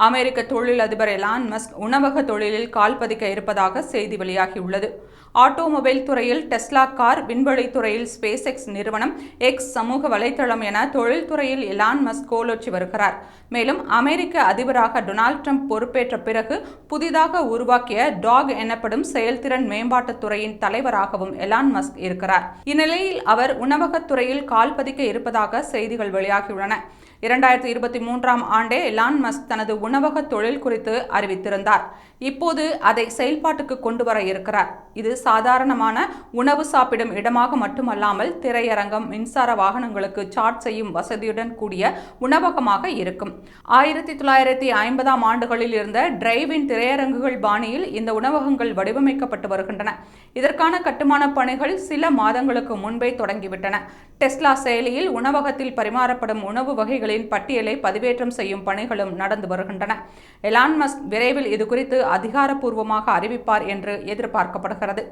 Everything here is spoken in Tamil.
அமெரிக்க தொழிலதிபர் எலான் மஸ்க் உணவக தொழிலில் கால் பதிக்க இருப்பதாக செய்தி வெளியாகியுள்ளது. ஆட்டோமொபைல் துறையில் டெஸ்லா கார் விண்வெளி துறையில் ஸ்பேஸ் எக்ஸ் நிறுவனம் எக்ஸ் சமூக வலைத்தளம் என தொழில்துறையில் எலான் மஸ்க் கோலோச்சி வருகிறார். மேலும் அமெரிக்க அதிபராக டொனால்ட் ட்ரம்ப் பொறுப்பேற்ற பிறகு புதிதாக உருவாக்கிய டாக் எனப்படும் செயல்திறன் மேம்பாட்டுத் துறையின் தலைவராகவும் எலான் மஸ்க் இருக்கிறார். இந்நிலையில் அவர் உணவகத் துறையில் கால் பதிக்க இருப்பதாக செய்திகள் வெளியாகியுள்ளன. இரண்டாயிரத்தி இருபத்தி மூன்றாம் ஆண்டே எலான் மஸ்க் தனது உணவக தொழில் குறித்து அறிவித்திருந்தார். இப்போது அதை செயல்பாட்டுக்கு கொண்டு வர இருக்கிறார். இது சாதாரணமான உணவு சாப்பிடும் இடமாக மட்டுமல்லாமல் திரையரங்கம் மின்சார வாகனங்களுக்கு சார்ஜ் செய்யும் வசதியுடன் கூடிய உணவகமாக இருக்கும். ஆயிரத்தி தொள்ளாயிரத்தி ஐம்பதாம் ஆண்டுகளில் இருந்த டிரைவின் திரையரங்குகள் பாணியில் இந்த உணவகங்கள் வடிவமைக்கப்பட்டு வருகின்றன. இதற்கான கட்டுமான பணிகள் சில மாதங்களுக்கு முன்பே தொடங்கிவிட்டன. டெஸ்லா செயலியில் உணவகத்தில் பரிமாறப்படும் உணவு வகைகளின் பட்டியலை பதிவேற்றம் செய்யும் பணிகளும் நடந்து வருகின்றன. எலான் மஸ்க் விரைவில் இதுகுறித்து அதிகாரப்பூர்வமாக அறிவிப்பார் என்று எதிர்பார்க்கப்படுகிறது.